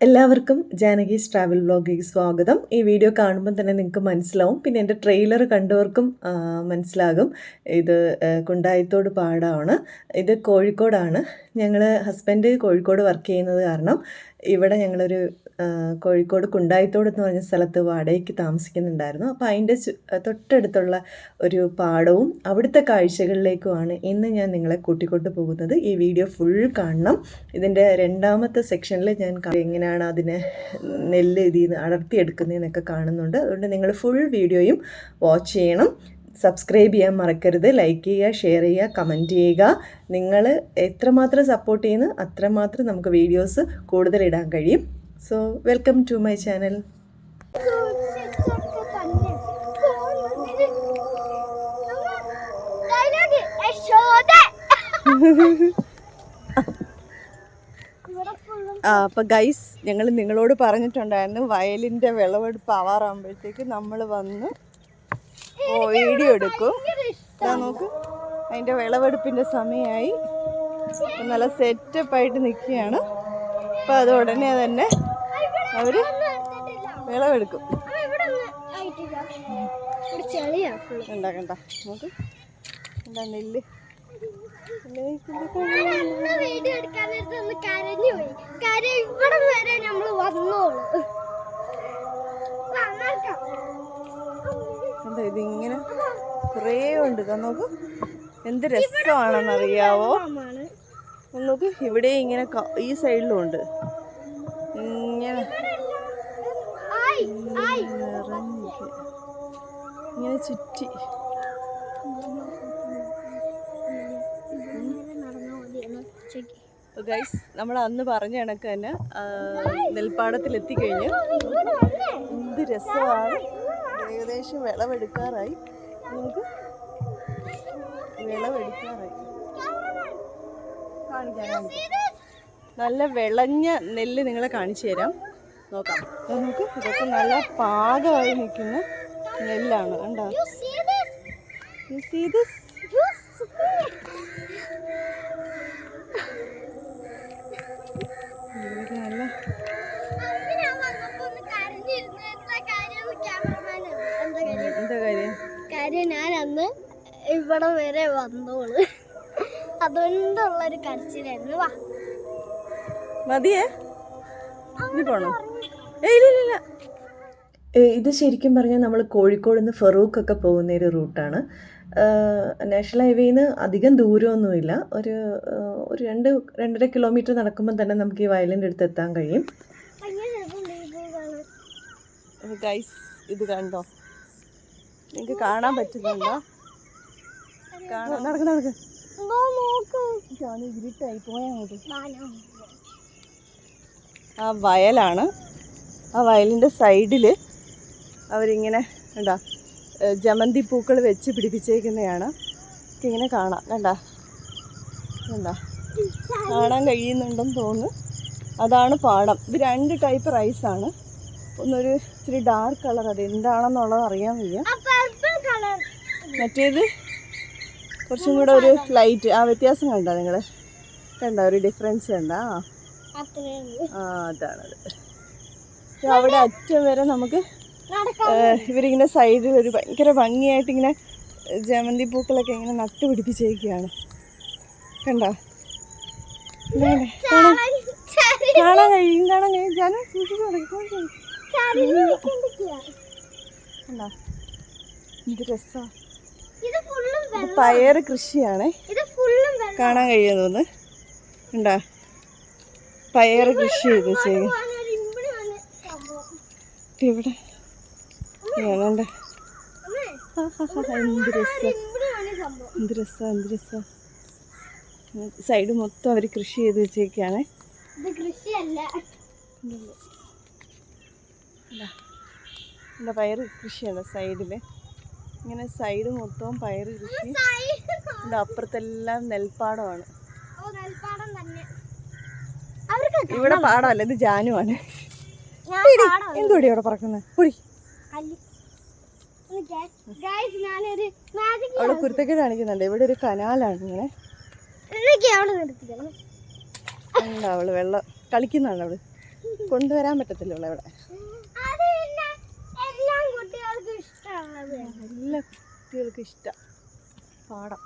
എല്ലാവർക്കും ജാനകീസ് ട്രാവൽ വ്ലോഗിലേക്ക് സ്വാഗതം. ഈ വീഡിയോ കാണുമ്പോൾ തന്നെ നിങ്ങൾക്ക് മനസ്സിലാവും. പിന്നെ എന്റെ ട്രെയിലർ കണ്ടവർക്കും മനസ്സിലാകും. ഇത് കുണ്ടായത്തോട് പാടാണ്. ഇത് കോഴിക്കോടാണ്. ഞങ്ങൾ ഹസ്ബൻഡ് കോഴിക്കോട് വർക്ക് ചെയ്യുന്നത് കാരണം ഇവിടെ ഞങ്ങളൊരു കോഴിക്കോട് കുണ്ടായിത്തോട് എന്ന് പറഞ്ഞ സ്ഥലത്ത് വാടകയ്ക്ക് താമസിക്കുന്നുണ്ടായിരുന്നു. അപ്പോൾ അതിന്റെ തൊട്ടടുത്തുള്ള ഒരു പാടവും അവിടുത്തെ കാഴ്ചകളിലേക്കുമാണ് ഇന്ന് ഞാൻ നിങ്ങളെ കൂട്ടിക്കൊണ്ട് പോകുന്നത്. ഈ വീഡിയോ ഫുൾ കാണണം. ഇതിന്റെ രണ്ടാമത്തെ സെക്ഷനിൽ ഞാൻ എങ്ങനെയാണ് അതിനെ നെല്ല് ഇതിൽ നിന്ന് അടർത്തിയെടുക്കുന്നതെന്നൊക്കെ കാണുന്നുണ്ട്. അതുകൊണ്ട് നിങ്ങൾ ഫുൾ വീഡിയോയും വാച്ച് ചെയ്യണം. സബ്സ്ക്രൈബ് ചെയ്യാൻ മറക്കരുത് ലൈക്ക് ചെയ്യുക ഷെയർ ചെയ്യുക കമന്റ് ചെയ്യുക. നിങ്ങൾ എത്രമാത്രം സപ്പോർട്ട് ചെയ്യുന്നു അത്രമാത്രം നമുക്ക് വീഡിയോസ് കൂടുതൽ ഇടാൻ കഴിയും. So welcome to my channel ആ അപ്പം ഗൈസ് ഞങ്ങൾ നിങ്ങളോട് പറഞ്ഞിട്ടുണ്ടായിരുന്നു വയലിന്റെ വിളവെടുപ്പ് ആവാറാകുമ്പോഴത്തേക്ക് നമ്മൾ വന്ന് ഓ വീഡിയോ എടുക്കും ഇതാ നോക്ക് അതിന്റെ വിളവെടുപ്പിന്റെ സമയമായി നല്ല സെറ്റപ്പായിട്ട് നിൽക്കുകയാണ് അപ്പോൾ അത് ഉടനെ തന്നെ അവർ വിളവെടുക്കും കണ്ട കണ്ട എന്താ നെല്ല് ഇവിടെ വരെ നമ്മൾ വന്നോളൂ. എന്താ ഇതിങ്ങനെ കുറേ ഉണ്ട് നോക്ക് എന്ത് രസമാണെന്നറിയാവോ നോക്ക് ഇവിടെ ഇങ്ങനെ ഈ സൈഡിലും ഉണ്ട് ഇങ്ങനെ. ഇങ്ങനെ ചുറ്റി. ഗൈസ് നമ്മൾ അന്ന് പറഞ്ഞ കണക്ക് തന്നെ നെൽപ്പാടത്തിൽ എത്തിക്കഴിഞ്ഞു. എന്ത് രസമാണ് ഏകദേശം വിളവെടുക്കാറായി. നമുക്ക് വിളവെടുക്കാറായി. നല്ല വിളഞ്ഞ നെല്ല് നിങ്ങളെ കാണിച്ചു തരാം. നോക്കാം. അപ്പം നമുക്ക് ഇതൊക്കെ നല്ല പാകമായി നിൽക്കുന്ന നെല്ലാണ് കണ്ടോ? നല്ല കാര്യം ഞാൻ അന്ന് ഇവിടെ വരെ വന്നോളൂ. അതുകൊണ്ടുള്ളൊരു കരച്ചിലായിരുന്നു. വാ. മതിയേ? പോണോ? ഏയ് ഇല്ല ഇല്ല, ഇത് ശരിക്കും പറഞ്ഞാൽ നമ്മൾ കോഴിക്കോട് നിന്ന് ഫറൂഖ് ഒക്കെ പോകുന്ന ഒരു റൂട്ടാണ്. നാഷണൽ ഹൈവേയിൽ നിന്ന് അധികം ദൂരമൊന്നുമില്ല. ഒരു ഒരു രണ്ട് രണ്ടര കിലോമീറ്റർ നടക്കുമ്പോൾ തന്നെ നമുക്ക് ഈ വയലിന്റെ അടുത്ത് എത്താൻ കഴിയും. ഗൈസ് ഇത് കണ്ടോ? നിങ്ങൾക്ക് കാണാൻ പറ്റുന്നുണ്ടോ? കാണാൻ നടക്ക് നടക്ക്. ഇരുട്ടായി. ആ വയലാണ്. ആ വയലിന്റെ സൈഡിൽ അവരിങ്ങനെ എന്താ ജമന്തി പൂക്കൾ വെച്ച് പിടിപ്പിച്ചേക്കുന്നതാണ് ഇങ്ങനെ കാണാം. കണ്ടാ? എന്താ കാണാൻ കഴിയുന്നുണ്ടെന്ന് തോന്നുന്നു. അതാണ് പാടം. ഇത് രണ്ട് ടൈപ്പ് റൈസാണ് ഒന്നൊരു ഇച്ചിരി ഡാർക്ക് കളർ അത് എന്താണെന്നുള്ളത് അറിയാൻ വയ്യ. മറ്റേത്? കുറച്ചും കൂടെ ഒരു ലൈറ്റ് ആ വ്യത്യാസം കണ്ടോ നിങ്ങൾ കണ്ടോ? ഒരു ഡിഫറൻസ് കണ്ടോ? ആ. അതാണ് ആ അതാണത് അവിടെ അറ്റം വരെ നമുക്ക്. ഇവരിങ്ങനെ സൈഡിൽ ഒരു ഭയങ്കര ഭംഗിയായിട്ട് ഇങ്ങനെ ജമന്തി പൂക്കളൊക്കെ ഇങ്ങനെ നട്ടു പിടിപ്പിച്ചേക്കുകയാണ് കണ്ടോ കാണാൻ കഴിയും കാണാൻ കഴിയും. ജനം സൂക്ഷിച്ച് കണ്ടോ? എന്ത് രസമാണ് വെള്ളം. കൃഷിയാണേ. കാണാൻ കഴിയുമെന്ന് തോന്നുന്നു കണ്ടോ. പയർ കൃഷി ചെയ്ത് ചെയ്യും. ഇവിടെ വേണണ്ട എന്ത് രസം. ഇമ്പിളിയാണ് സംഭവം. എന്ത് രസം എന്ത് രസം. സൈഡ് മൊത്തം അവർ കൃഷി ചെയ്ത് വെച്ചേക്കാണ്. കൃഷിയല്ല. എന്താ പയർ കൃഷിയാണ് സൈഡിൽ ഇങ്ങനെ സൈഡ് മൊത്തവും പയറ് കൃഷി ഇവിടെ അപ്പുറത്തെല്ലാം നെൽപ്പാടമാണ്. ഇവിടെ പാടമല്ല ഇത് ജാനുവാണ്. എന്തുകൂടി ഇവിടെ പറക്കുന്നത് പൊടി. അവിടെ കുരുത്തക്കേട് കാണിക്കുന്നുണ്ട്. ഇവിടെ ഒരു കനാലാണ് ഇങ്ങനെ. അവിടെ അവൾ വെള്ളം കളിക്കുന്നുണ്ട് അവൾ. കൊണ്ടുവരാൻ പറ്റത്തില്ല ഇവിടെ അത് പിന്നെ എല്ലാ എല്ലാ കുട്ടികൾക്ക് ഇഷ്ടം. പാടം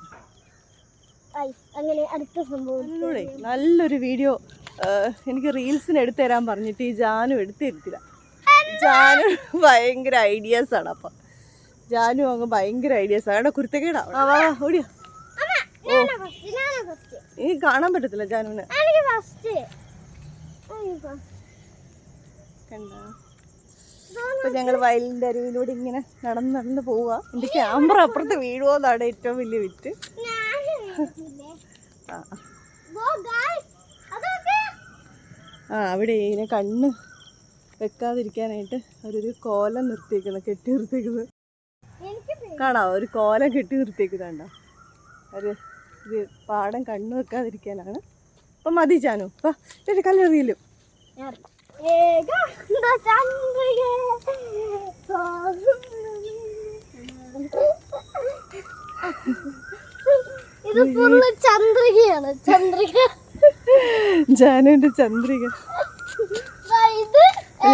അങ്ങനെ അടുത്ത സംഭവം നല്ലൊരു വീഡിയോ. എനിക്ക് റീൽസിന് എടുത്തു തരാൻ പറഞ്ഞിട്ട് ഈ ജാനു എടുത്തു തരത്തില്ല. ജാനു ഭയങ്കര ഐഡിയാസ് ആണ് അപ്പം. ജാനു അങ്ങ് ഭയങ്കര ഐഡിയാസ് ആണ്. കുരുത്തക്കേടാ. വാ വാ, ഓടിയോ. first. ഇനി കാണാൻ പറ്റത്തില്ല ജാനുവിന്. കണ്ട? അപ്പൊ ഞങ്ങൾ വയലിന്റെ അരുവിലൂടെ ഇങ്ങനെ നടന്ന് നടന്ന് പോവുക എന്റെ ക്യാമറ അപ്പുറത്ത് വീഴുമോന്നാണ് ഏറ്റവും വലിയ വിറ്റ്? ആ അവിടെ ഇങ്ങനെ കണ്ണ് വെക്കാതിരിക്കാനായിട്ട് അവരൊരു കോലം നിർത്തിയേക്കുന്നത് കെട്ടി നിർത്തിയേക്കുന്നത് പേ- ഒരു കോലം കെട്ടി നിർത്തിയേക്കുന്നുണ്ടോ ഒരു ഇത് പാടം കണ്ണു വെക്കാതിരിക്കാനാണ്. അപ്പം മതി ചാനു അപ്പം ഒരു കല്ലെറിയിലും. ഇത് ഫുള്ള് ചന്ദ്രികയാണ് ചന്ദ്രിക ജാനുവിന്റെ ചന്ദ്രിക.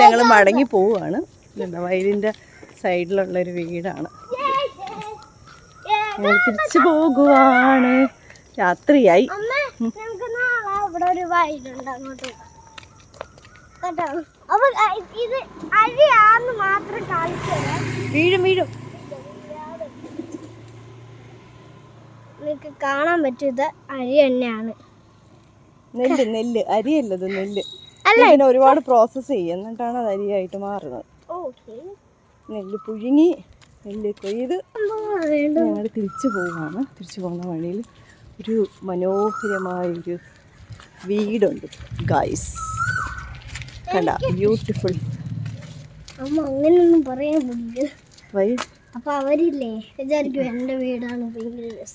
ഞങ്ങൾ മടങ്ങി പോവുകയാണ് വയലിന്റെ സൈഡിലുള്ള ഒരു വീടാണ്. ഞങ്ങൾ തിരിച്ചു പോകുവാണ്. രാത്രിയായി. ഒരു വയലുണ്ട് അങ്ങോട്ട്. കേട്ടോ. അപ്പൊ ആ, ഇത് അഴിയാന്ന് മാത്രം കാണിച്ചത് വീഴും വീഴും. നിങ്ങൾക്ക് കാണാൻ പറ്റും ഇത് അരി തന്നെയാണ്. നെല്ല് നെല്ല്. അരിയല്ലത് നെല്ല്? അല്ല. ഇതിനെ ഒരുപാട് പ്രോസസ് ചെയ്യും. എന്നിട്ടാണ് അത് അരിയായിട്ട് മാറുന്നത്. നെല്ല് പുഴുങ്ങി നെല്ല് കൊയ്ത് ഞങ്ങൾ തിരിച്ചു പോവാണ്. തിരിച്ചു പോകുന്ന വഴിയിൽ ഒരു മനോഹരമായൊരു വീടുണ്ട് ഗൈസ് കണ്ട ബ്യൂട്ടിഫുൾ അമ്മ അങ്ങനെയൊന്നും പറയാൻ അപ്പൊ അവരില്ലേ? വിചാരിക്കും എന്റെ വീടാണ്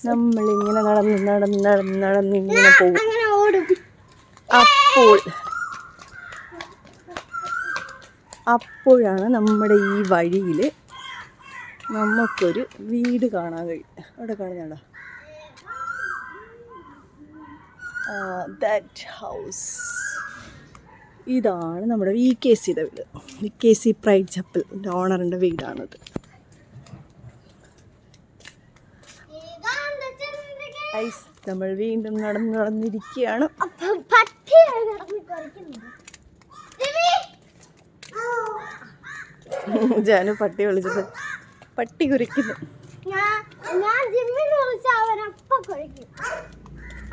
നമ്മൾ ഇങ്ങനെ നടന്ന് നടന്ന് നടന്ന് നടന്ന് ഇങ്ങനെ പോകും. അപ്പോൾ. അപ്പോഴാണ് നമ്മുടെ ഈ വഴിയിൽ നമുക്കൊരു വീട് കാണാൻ കഴിയും അവിടെ കാണുന്നുണ്ടോ? ദാറ്റ് ഹൗസ് ഇതാണ് നമ്മുടെ വി കെ സിയുടെ വീട്. V K C pride chappal ഓണറിന്റെ വീടാണത്. ഐസ് നമ്മൾ വീണ്ടും നടന്ന് നടന്നിരിക്കുകയാണ്. ജാനു പട്ടി വിളിച്ചത് പട്ടി കുരയ്ക്കുന്നു. ഞാൻ ഞാൻ ജിമ്മിൽ വിളിച്ച അവൻ അപ്പൊ കുഴക്കും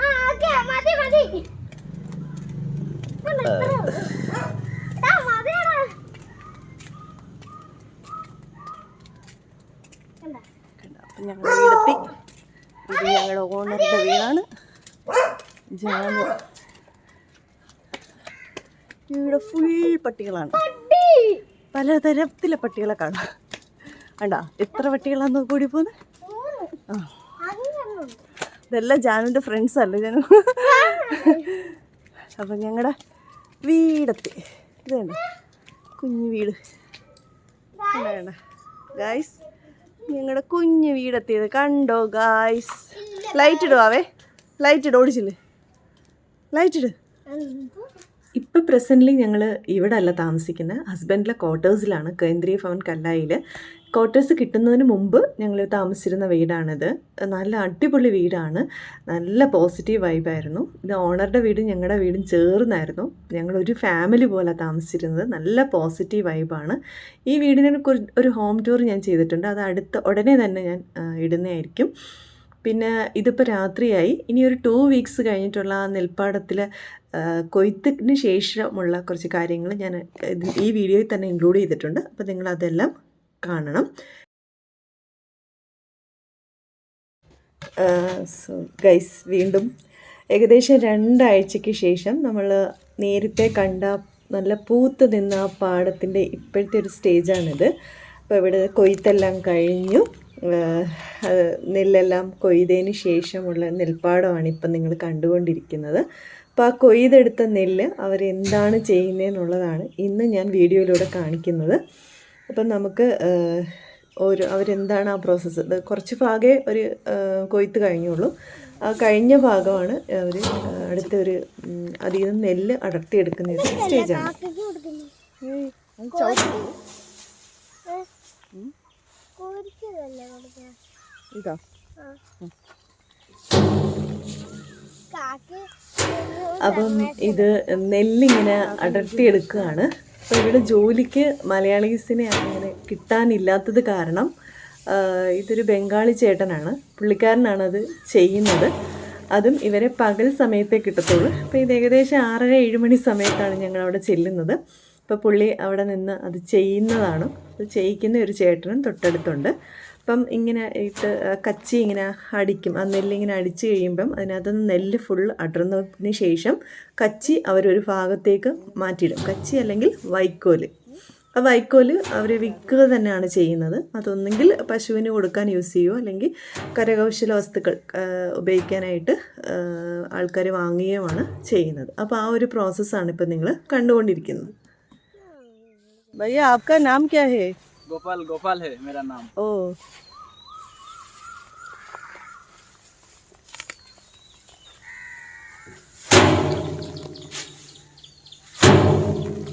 ആ ഓക്കെ മതി മതി കണ്ടോ, ഇത്രേ ഉള്ളൂ. ടാ, മതിയെടാ. കണ്ടോ? അപ്പം ഞങ്ങൾ വീടെത്തി ഇത് ഞങ്ങളുടെ ഓണറുടെ വീടാണ് ജാനു ഇവിടെ ഫുൾ പട്ടികളാണ്. പട്ടി. പലതരത്തിലെ പട്ടികളെ കാണാം. കണ്ടാ? എത്ര പട്ടികളാന്ന് കൂടി പോകുന്നത് ആ. ഇതെല്ലാം ജാനുവിന്റെ ഫ്രണ്ട്സ് അല്ലേ ജാനു? അപ്പം ഞങ്ങളുടെ വീടെത്തി ഇത് വേണ്ട കുഞ്ഞു വീട്. കണ്ട ഗായ്സ് ഞങ്ങളുടെ കുഞ്ഞു വീടെത്തിയത്. കണ്ടോ ഗായ്സ് ലൈറ്റ് ഇടുവാവേ ലൈറ്റ് ഇട ഓടിച്ചില്ല ലൈറ്റ് ഇട്? ഇപ്പം പ്രസന്റ്ലി ഞങ്ങൾ ഇവിടെ അല്ല താമസിക്കുന്നത് ഹസ്ബൻഡിലെ ക്വാർട്ടേഴ്സിലാണ് കേന്ദ്രീയ ഭവൻ കല്ലായിൽ ക്വാർട്ടേഴ്സ് കിട്ടുന്നതിന് മുമ്പ് ഞങ്ങൾ താമസിച്ചിരുന്ന വീടാണിത്. നല്ല അടിപൊളി വീടാണ്. നല്ല പോസിറ്റീവ് വൈബായിരുന്നു ഇത് ഓണറുടെ വീടും ഞങ്ങളുടെ വീടും ചേർന്നായിരുന്നു. ഞങ്ങളൊരു ഫാമിലി പോലെ താമസിച്ചിരുന്നത്. നല്ല പോസിറ്റീവ് വൈബാണ് ഈ വീടിനെ ഒരു ഹോം ടൂർ ഞാൻ ചെയ്തിട്ടുണ്ട്. അത് അടുത്ത ഉടനെ തന്നെ ഞാൻ ഇടുന്നതായിരിക്കും. പിന്നെ ഇതിപ്പോൾ രാത്രിയായി. ഇനി ഒരു ടു വീക്സ് കഴിഞ്ഞിട്ടുള്ള ആ നെൽപ്പാടത്തിൽ കൊയ്ത്തിന് ശേഷമുള്ള കുറച്ച് കാര്യങ്ങൾ ഞാൻ ഈ വീഡിയോയിൽ തന്നെ ഇൻക്ലൂഡ് ചെയ്തിട്ടുണ്ട്. അപ്പോൾ നിങ്ങൾ അതെല്ലാം കാണണം. സോ ഗൈസ് വീണ്ടും ഏകദേശം രണ്ടാഴ്ചയ്ക്ക് ശേഷം നമ്മൾ നേരത്തെ കണ്ട നല്ല പൂത്ത് നിന്ന ആ പാടത്തിന്റെ ഇപ്പോഴത്തെ ഒരു സ്റ്റേജാണിത്. അപ്പോൾ ഇവിടെ കൊയ്ത്തെല്ലാം കഴിഞ്ഞു. നെല്ലെല്ലാം കൊയ്തതിന് ശേഷമുള്ള നെൽപ്പാടമാണ് ഇപ്പം നിങ്ങൾ കണ്ടുകൊണ്ടിരിക്കുന്നത്. അപ്പോൾ ആ കൊയ്തെടുത്ത നെല്ല് അവരെന്താണ് ചെയ്യുന്നതെന്നുള്ളതാണ് ഇന്ന് ഞാൻ വീഡിയോയിലൂടെ കാണിക്കുന്നത്. അപ്പം നമുക്ക് ഒരു അവരെന്താണ് ആ പ്രോസസ്സ്? കുറച്ച് ഭാഗേ ഒരു കൊയ്ത്ത് കഴിഞ്ഞുള്ളൂ. ആ കഴിഞ്ഞ ഭാഗമാണ് അവർ അടുത്ത ഒരു അതിൽ നിന്ന് നെല്ല് അടർത്തിയെടുക്കുന്ന ഒരു സ്റ്റേജാണ്. ഇതാ. അപ്പം ഇത് നെല്ലിങ്ങനെ അടർത്തിയെടുക്കുകയാണ്. അപ്പോൾ ഇവിടെ ജോലിക്ക് മലയാളീസിനെ അങ്ങനെ കിട്ടാനില്ലാത്തത് കാരണം ഇതൊരു ബംഗാളി ചേട്ടനാണ്. പുള്ളിക്കാരനാണ് അത് ചെയ്യുന്നത്. അതും ഇവരെ പകൽ സമയത്തേ കിട്ടത്തുള്ളൂ. അപ്പോൾ ഇത് ഏകദേശം ആറര ഏഴ് മണി സമയത്താണ് ഞങ്ങൾ അവിടെ ചെല്ലുന്നത്. അപ്പോൾ പുള്ളി അവിടെ നിന്ന് അത് ചെയ്യുന്നതാണ്. അത് ചെയ്യിക്കുന്ന ഒരു ചേട്ടനും തൊട്ടടുത്തുണ്ട്. അപ്പം ഇങ്ങനെ ഇട്ട് കച്ചി ഇങ്ങനെ അടിക്കും. ആ നെല്ലിങ്ങനെ അടിച്ച് കഴിയുമ്പം അതിനകത്തുനിന്ന് നെല്ല് ഫുൾ അടർന്നതിന് ശേഷം കച്ചി അവരൊരു ഭാഗത്തേക്ക് മാറ്റിയിടും. കച്ചി അല്ലെങ്കിൽ വൈക്കോൽ. ആ വൈക്കോൽ അവർ വിൽക്കുക തന്നെയാണ് ചെയ്യുന്നത്. അതൊന്നെങ്കിൽ പശുവിന് കൊടുക്കാൻ യൂസ് ചെയ്യുമോ അല്ലെങ്കിൽ കരകൗശല വസ്തുക്കൾ ഉപയോഗിക്കാനായിട്ട് ആൾക്കാർ വാങ്ങുകയുമാണ് ചെയ്യുന്നത്. അപ്പോൾ ആ ഒരു പ്രോസസ്സാണ് ഇപ്പം നിങ്ങൾ കണ്ടുകൊണ്ടിരിക്കുന്നത്. ഭയ്യ ആപ്കാ നാം ക്യാ ഹേ गोपाल गोपाल है मेरा नाम ഓ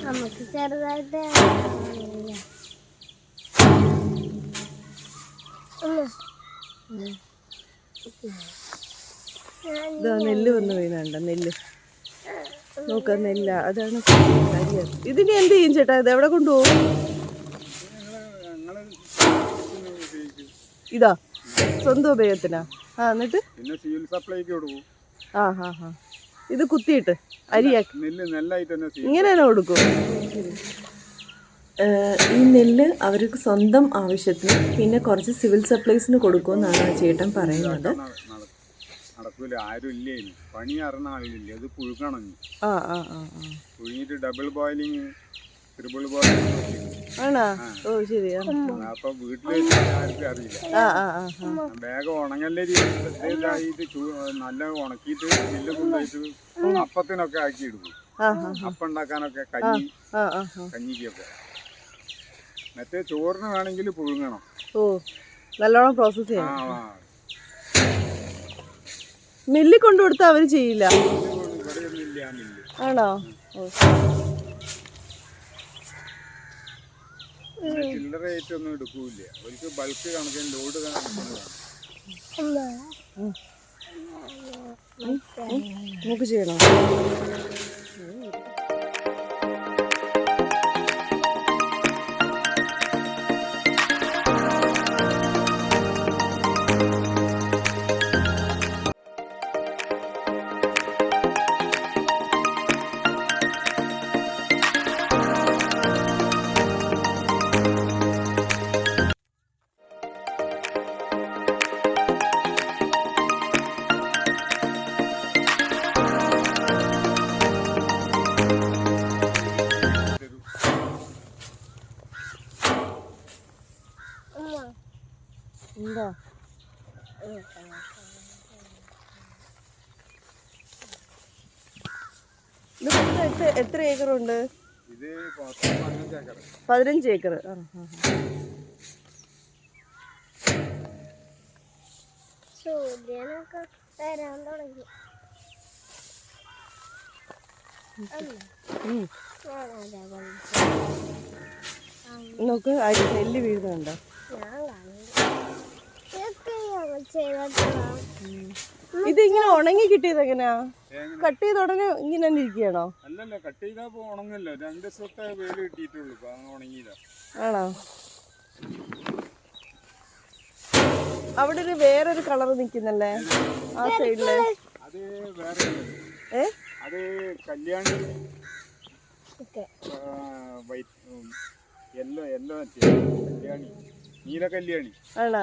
നമുക്ക് ചെറുതായിട്ട് ഇതാ നെല്ല് വന്ന് വീണുണ്ട് നെല്ല് നോക്ക നെല്ല അതാണ് കാര്യം ഇതിന് എന്ത് ചെയ്യും ചേട്ടാ ഇത് എവിടെ കൊണ്ടുപോകും ഇതാ സ്വന്തം ഉപയോഗത്തിനാ ആ എന്നിട്ട്? പിന്നെ സിവിൽ സപ്ലൈക്ക് കൊടുക്കും. ആ ഹാ ഹാ ഇത് കുത്തിയിട്ട് അരിയാക്കി. നെല്ല് നെല്ലായിട്ട് തന്നെ സിവിൽ ഇങ്ങനെ തന്നെ കൊടുക്കും ഈ നെല്ല് അവർക്ക് സ്വന്തം ആവശ്യത്തിന് പിന്നെ കുറച്ച് സിവിൽ സപ്ലൈസിന് കൊടുക്കുമെന്നാണ് ആ ചേട്ടൻ പറയുന്നത്. നടക്കൂല ആരും ഇല്ലേ പണി ആളില്ലേ അത് പുഴുക്കണം ആ ആ ആ ആ. ഡബിൾ ബോയിലിങ് ആണോ? ഓ ശരി. അപ്പൊ ആർക്കും അറിയില്ല. വേഗം ഉണങ്ങല്ലേ നല്ല ഉണക്കിയിട്ട് നെല്ല് കൊണ്ടുപോയിട്ട് അപ്പത്തിനൊക്കെ ആക്കി എടുക്കും കഞ്ഞി കഞ്ഞിക്കൊക്കെ. മറ്റേ ചോറിന് വേണമെങ്കിൽ പുഴുങ്ങണം. ഓ നല്ലോണം പ്രോസസ് ചെയ്യണം. മില്ലിൽ കൊണ്ടു കൊടുത്താൽ അവർ ചെയ്യില്ല ആണോ? ഓ പിന്നെ ചില്ലറ റേറ്റ് ഒന്നും എടുക്കൂല അവർക്ക് ബൾക്ക് കണക്കിന് ലോഡ് കണക്കിന് നമുക്ക് ചെയ്യണോ ഏക്കറുണ്ട് പതിനഞ്ച് ഏക്കർ. ആ. സൂര്യനൊക്കെ വരാൻ തുടങ്ങി. നോക്ക് അരി നെല്ല് വീഴുന്നുണ്ടോ? ഞാൻ ഇത് ഇങ്ങനെ ഉണങ്ങി കിട്ടിയത് എങ്ങനെയാ? കട്ട് ചെയ്ത ഉടനെ ഇങ്ങനെ തന്നെ ഇരിക്കുകയാണോ? അല്ലല്ല കട്ട് ചെയ്താ ഉണങ്ങല്ലോ. രണ്ട് ദിവസത്തെ വെയിൽ കിട്ടിയിട്ടുള്ളൂ ഉണങ്ങിയില്ല. ആണോ? അവിടെ ഒരു വേറൊരു കളർ നിൽക്കുന്നല്ലേ? ആ സൈഡിൽ ഏ? അത് കല്യാണി യെല്ലോ യെല്ലോ കല്യാണി. നീല കല്യാണി. ആണോ?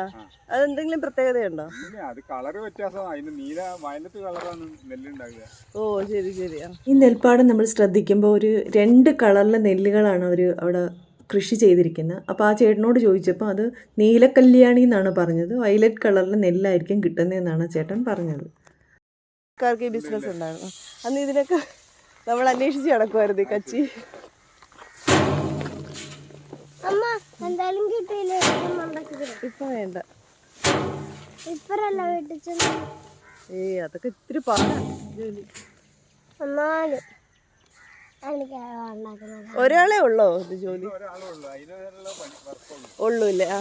അതെന്തെങ്കിലും പ്രത്യേകതയുണ്ടോ? അത് കളറ് വ്യത്യാസമാണ് അതിന് നീല വയലറ്റ് കളറാണ് നെല്ലുണ്ടാകുക ഓ ശരി ശരി. ഈ നെൽപ്പാടം നമ്മൾ ശ്രദ്ധിക്കുമ്പോൾ ഒരു രണ്ട് കളറിലെ നെല്ലുകളാണ് അവർ അവിടെ കൃഷി ചെയ്തിരിക്കുന്നത്. അപ്പോൾ ആ ചേട്ടനോട് ചോദിച്ചപ്പോൾ അത് നീലക്കല്യാണി എന്നാണ് പറഞ്ഞത്. വയലറ്റ് കളറിലെ നെല്ലായിരിക്കും കിട്ടുന്നതെന്നാണ് ചേട്ടൻ പറഞ്ഞത്. ആൾക്കാർക്ക് ഈ ബിസിനസ് ഉണ്ടായിരുന്നു. അന്ന് ഇതിനൊക്കെ നമ്മൾ അന്വേഷിച്ച് നടക്കുമായിരുന്നു ഈ കച്ചി. എന്തായാലും കിട്ടിയില്ലേ? ഇപ്പൊ വേണ്ട. ഇപ്പറല്ല വീട്ടിൽ ചെന്ന്. ഏയ് അതൊക്കെ ഇത്തിരി പാടാണ് എന്നാലും ഒരാളെ ഉള്ളോ ഇത് ജോലി? ഉള്ളൂല്ലേ? ഉള്ളൂ ഇല്ലേ ആ.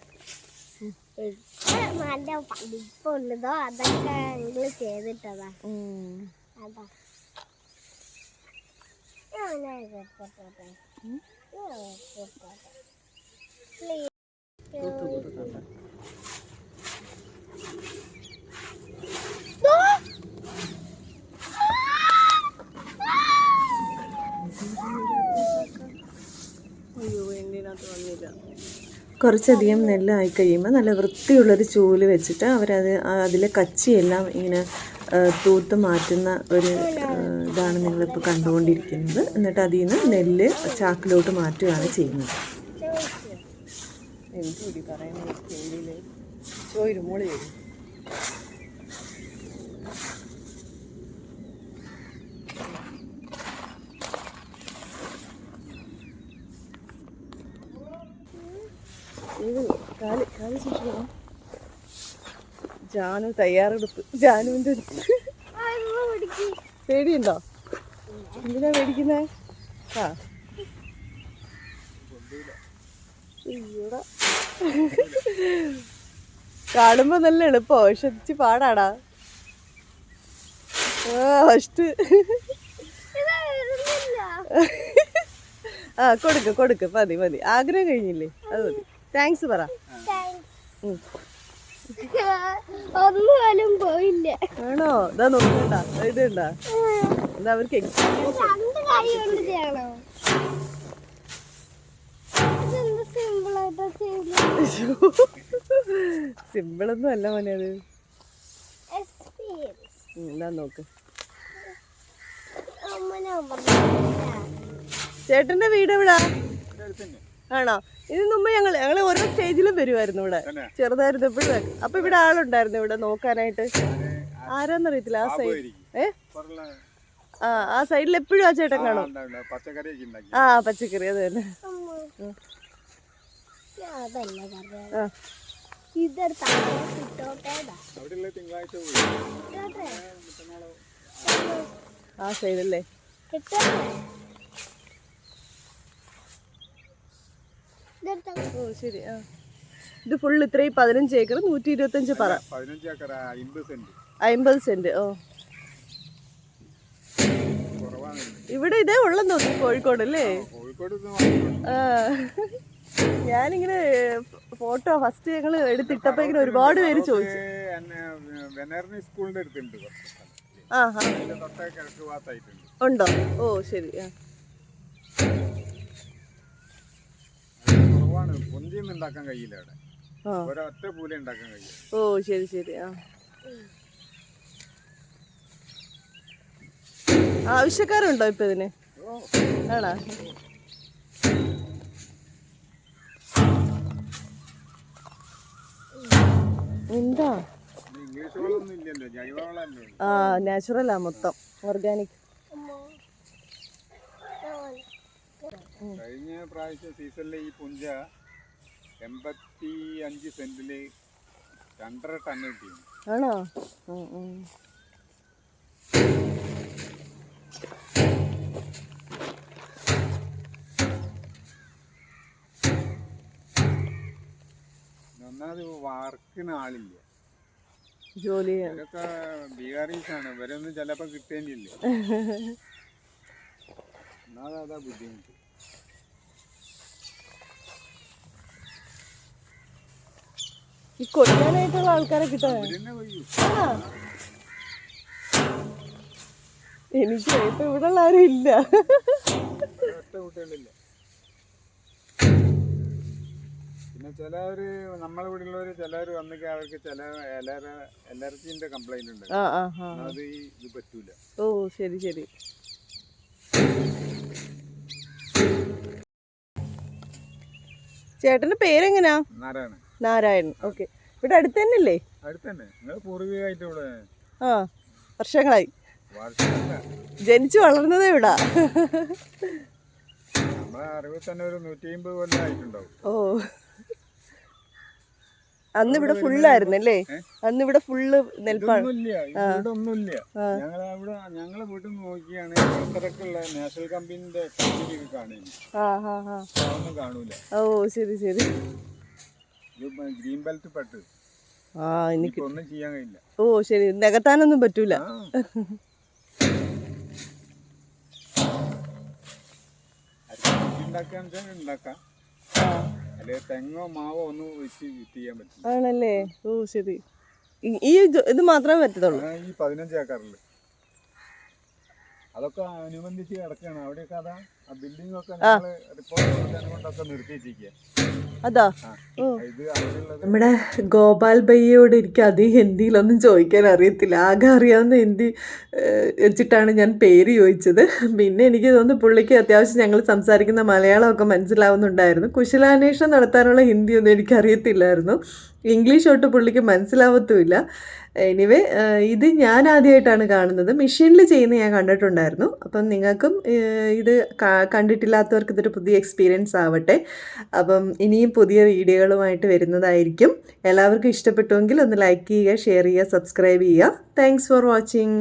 നല്ല വലിപ്പമുള്ളതോ അതൊക്കെ നിങ്ങൾ ചെയ്തിട്ടതാ. അതാ. അയ്യോ എന്തിനകത്ത് വന്നില്ല. കുറച്ചധികം നെല്ലായി കഴിയുമ്പോൾ നല്ല വൃത്തിയുള്ളൊരു ചൂൽ വെച്ചിട്ട് അവരത് അതിലെ കച്ചിയെല്ലാം ഇങ്ങനെ തൂത്ത് മാറ്റുന്ന ഒരു ഇതാണ് നിങ്ങളിപ്പോൾ കണ്ടുകൊണ്ടിരിക്കുന്നത്. എന്നിട്ട് അതിൽ നിന്ന് നെല്ല് ചാക്കിലോട്ട് മാറ്റുകയാണ് ചെയ്യുന്നത്. എന്തുകൂടി പറയുന്നത് ചോയിരും മോളി വരും ഇത് കാൽ കാൽ സൂക്ഷിക്കണം. ജാനു തയ്യാറെടുപ്പ്. ജാനുവിന്റെ പേടിയുണ്ടോ? എന്തിനാ പേടിക്കുന്നേ? ആ. കാണുമ്പോ നല്ല എളുപ്പോ. പക്ഷെ ഇച്ചിരി പാടാടാ. ഫസ്റ്റ് ആ കൊടുക്ക് കൊടുക്ക്. മതി മതി. ആഗ്രഹം കഴിഞ്ഞില്ലേ? അത് മതി. താങ്ക്സ് പറ. ഒന്നും പോയില്ല. ആണോ? ഇതാ നോക്കണ്ട. അവർക്ക് കൊണ്ട് സിമ്പിൾ സിമ്പിളൊന്നും അല്ല മോനെ അത്. എന്താ ഇതാ നോക്ക്. അമ്മ ഞാൻ പറഞ്ഞില്ല? ചേട്ടന്റെ വീട് എവിടാ. ആണോ? ഇതിന് മുമ്പ് ഞങ്ങൾ ഞങ്ങൾ ഓരോ സ്റ്റേജിലും വരുമായിരുന്നു ഇവിടെ. ചെറുതായിരുന്നു ചെറുതായിരുന്നപ്പോഴും. അപ്പൊ ഇവിടെ ആളുണ്ടായിരുന്നു ഇവിടെ നോക്കാനായിട്ട്. ആരാന്നറിയത്തില്ല ആ സൈഡ്. ഏ? ആ ആ സൈഡിൽ എപ്പോഴും ആ ചേട്ടൻ കാണും. ആ പച്ചക്കറി അത് തന്നെ. ആ. ആ സൈഡല്ലേ. ഓ ശരി. ആ. ഇത് ഫുൾ ഇത്രയും പതിനഞ്ച് ഏക്കർ നൂറ്റി ഇരുപത്തഞ്ച് പറ അമ്പത് സെന്റ്. ഓ. ഇവിടെ ഇതേ ഉള്ളെന്ന് തോന്നുന്നു കോഴിക്കോട് അല്ലേ? ആ ഞാനിങ്ങനെ ഫോട്ടോ ഫസ്റ്റ് ഞങ്ങൾ എടുത്തിട്ടപ്പോ ഇങ്ങനെ ഒരുപാട് പേര് ചോദിച്ചു. ഉണ്ടോ? ഓ ശരി ആ. കുറവാണ് പൊന്തിയൊന്നും ഉണ്ടാക്കാൻ കഴിയില്ല അവിടെ. ഒരൊറ്റ പൂല ഉണ്ടാക്കാൻ കഴിയില്ല ഓ ശരി ശരി. ആ. ആവശ്യക്കാരുണ്ടോ ഇപ്പൊ ഇതിന്? ആണോ? എന്താ? ആ നാച്ചുറലാ മൊത്തം. ഓർഗാനിക് കഴിഞ്ഞ പ്രാവശ്യം സീസണിലെ ഈ പുഞ്ച എൺപത്തി അഞ്ച് സെന്റിൽ രണ്ടര ടൺ കിട്ടി ആണോ. ഒന്നാമത് വർക്കിന് ആളില്ല. ജോലി ഇവരൊക്കെ ബീഹാറീസ് ആണ് ഇവരൊന്നും ചിലപ്പോ കിട്ടേണ്ടിയില്ല. എന്നാലും അതാ ബുദ്ധിമുട്ട്. ഈ കൊല്ലാനായിട്ടുള്ള ആൾക്കാരെ കിട്ടാൻ. എനിക്ക് ഇപ്പൊ ഇവിടെ ഉള്ള ആരും ഇല്ല. പിന്നെ ചിലവര് നമ്മളെ ഇവിടെ ഉള്ളവര് ചിലവര് വന്നിട്ട് അവർക്ക് ചില എലർജിന്റെ കംപ്ലൈന്റ് ഉണ്ട്. അത് ഇത് പറ്റൂല. ഓ ശരി ശരി. ചേട്ടന്റെ പേരെങ്ങനാ? നാരായണ നാരായണൻ. ഓക്കെ. ഇവിടെ അടുത്ത് തന്നെ അല്ലേ ആ വർഷങ്ങളായി. ജനിച്ചു വളർന്നതേ ഇവിടാ ഓ. അന്ന് ഇവിടെ ഫുള്ളായിരുന്നല്ലേ അന്ന് ഇവിടെ ഫുള്ള് നെൽപ്പാണ് ഞങ്ങളെ വീട്ടിൽ നോക്കിയാണ് നാഷണൽ കാണൂല. ഓ ശരി ശരി. ഗ്രീൻ ബെൽറ്റ് പെട്ട്. ആ എനിക്ക് ഒന്നും ചെയ്യാൻ കഴിയില്ല. ഓ ശരി. നികത്താനൊന്നും പറ്റൂല. തെങ്ങോ മാവോ ഒന്നും വെച്ച് ചെയ്യാൻ പറ്റില്ല. ആണല്ലേ? ഓ ശരി. ഈ- ഇത് മാത്രമേ പറ്റത്തുള്ളൂ. ഈ പതിനഞ്ച് ഏക്കറിൽ. അതൊക്കെ അനുബന്ധിച്ച് കിടക്കാണ്. അവിടെയൊക്കെ അതാ അതാ. നമ്മുടെ ഗോപാൽ ഭയ്യയോട് എനിക്ക് അധികം ഹിന്ദിയിലൊന്നും ചോദിക്കാൻ അറിയത്തില്ല. ആകെ അറിയാവുന്ന ഹിന്ദി വെച്ചിട്ടാണ് ഞാൻ പേര് ചോദിച്ചത്. പിന്നെ എനിക്ക് തോന്നുന്നു പുള്ളിക്ക് അത്യാവശ്യം ഞങ്ങൾ സംസാരിക്കുന്ന മലയാളമൊക്കെ മനസ്സിലാവുന്നുണ്ടായിരുന്നു. കുശലാന്വേഷണം നടത്താനുള്ള ഹിന്ദിയൊന്നും എനിക്ക് അറിയത്തില്ലായിരുന്നു. ഇംഗ്ലീഷ് ഒട്ട് പുള്ളിക്ക് മനസ്സിലാവത്തുമില്ല. എനിവേ ഇത് ഞാൻ ആദ്യമായിട്ടാണ് കാണുന്നത്. മെഷീനിൽ ചെയ്യുന്ന ഞാൻ കണ്ടിട്ടുണ്ടായിരുന്നു. അപ്പം നിങ്ങൾക്കും ഇത് ക- കണ്ടിട്ടില്ലാത്തവർക്ക് ഇതൊരു പുതിയ എക്സ്പീരിയൻസ് ആവട്ടെ. അപ്പം ഇനിയും പുതിയ വീഡിയോകളുമായിട്ട് വരുന്നതായിരിക്കും. എല്ലാവർക്കും ഇഷ്ടപ്പെട്ടുവെങ്കിൽ ഒന്ന് ലൈക്ക് ചെയ്യുക ഷെയർ ചെയ്യുക സബ്സ്ക്രൈബ് ചെയ്യുക. Thanks for watching